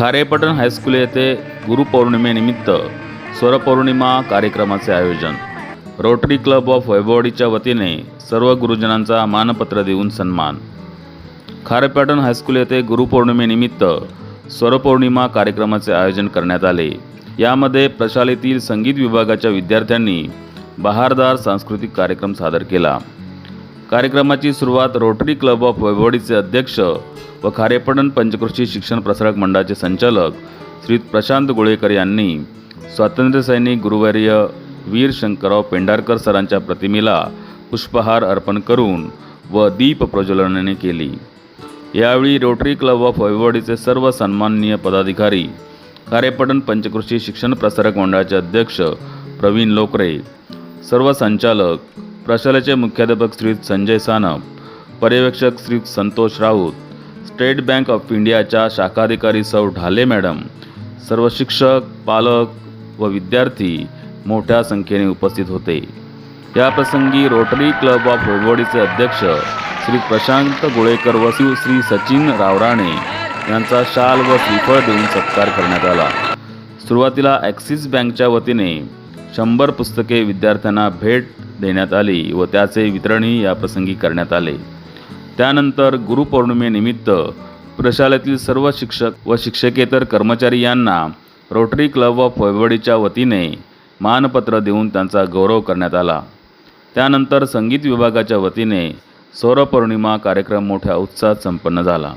खारेपटण high school येथे गुरुपौर्णिमेनिमित्त स्वरपौर्णिमा कार्यक्रमाचे आयोजन. रोटरी क्लब ऑफ वैभववाडीच्या वतीने सर्व गुरुजनांचा मानपत्र देऊन सन्मान. खारेपटण हायस्कूल येथे गुरुपौर्णिमेनिमित्त स्वरपौर्णिमा कार्यक्रमाचे आयोजन करण्यात आले. यामध्ये प्रशालेतील संगीत विभागाच्या विद्यार्थ्यांनी बहारदार सांस्कृतिक कार्यक्रम सादर केला. कार्यक्रमाची सुरुवात रोटरी क्लब ऑफ वैभवडीचे अध्यक्ष व खारेपटण पंचकृषी शिक्षण प्रसारक मंडळाचे संचालक श्री प्रशांत गोळेकर यांनी स्वातंत्र्यसैनिक गुरुवर्य वीर शंकरराव पेंढारकर सरांच्या प्रतिमेला पुष्पहार अर्पण करून व दीप प्रज्वलनाने केली. यावेळी रोटरी क्लब ऑफ वैभवडीचे सर्व सन्माननीय पदाधिकारी खारेपटण पंचकृषी शिक्षण प्रसारक मंडळाचे अध्यक्ष प्रवीण लोकरे सर्व संचालक प्रशालेचे मुख्याध्यापक श्री संजय सानप पर्यवेक्षक Shri Santosh Raut state bank of इंडियाच्या शाखाधिकारी सौ ढाले मॅडम सर्व शिक्षक पालक व विद्यार्थी मोठ्या संख्येने उपस्थित होते. या प्रसंगी रोटरी क्लब ऑफ वैभवडीचे अध्यक्ष श्री प्रशांत गोळेकर व श्री सचिन रावराणे यांचा शाल व श्रीफळ देऊन सत्कार करण्यात आला. सुरुवातीला ॲक्सिस बँकच्या वतीने शंभर पुस्तके विद्यार्थ्यांना भेट देण्यात आली व त्याचे वितरणही या प्रसंगी करण्यात आले. त्यानंतर गुरुपौर्णिमेनिमित्त प्रशालेतील सर्व शिक्षक व शिक्षकेतर कर्मचारी यांना रोटरी क्लब व वैभवडीच्या वतीने मानपत्र देऊन त्यांचा गौरव करण्यात आला. त्यानंतर संगीत विभागाच्या वतीने सौरपौर्णिमा कार्यक्रम मोठ्या उत्साहात संपन्न झाला.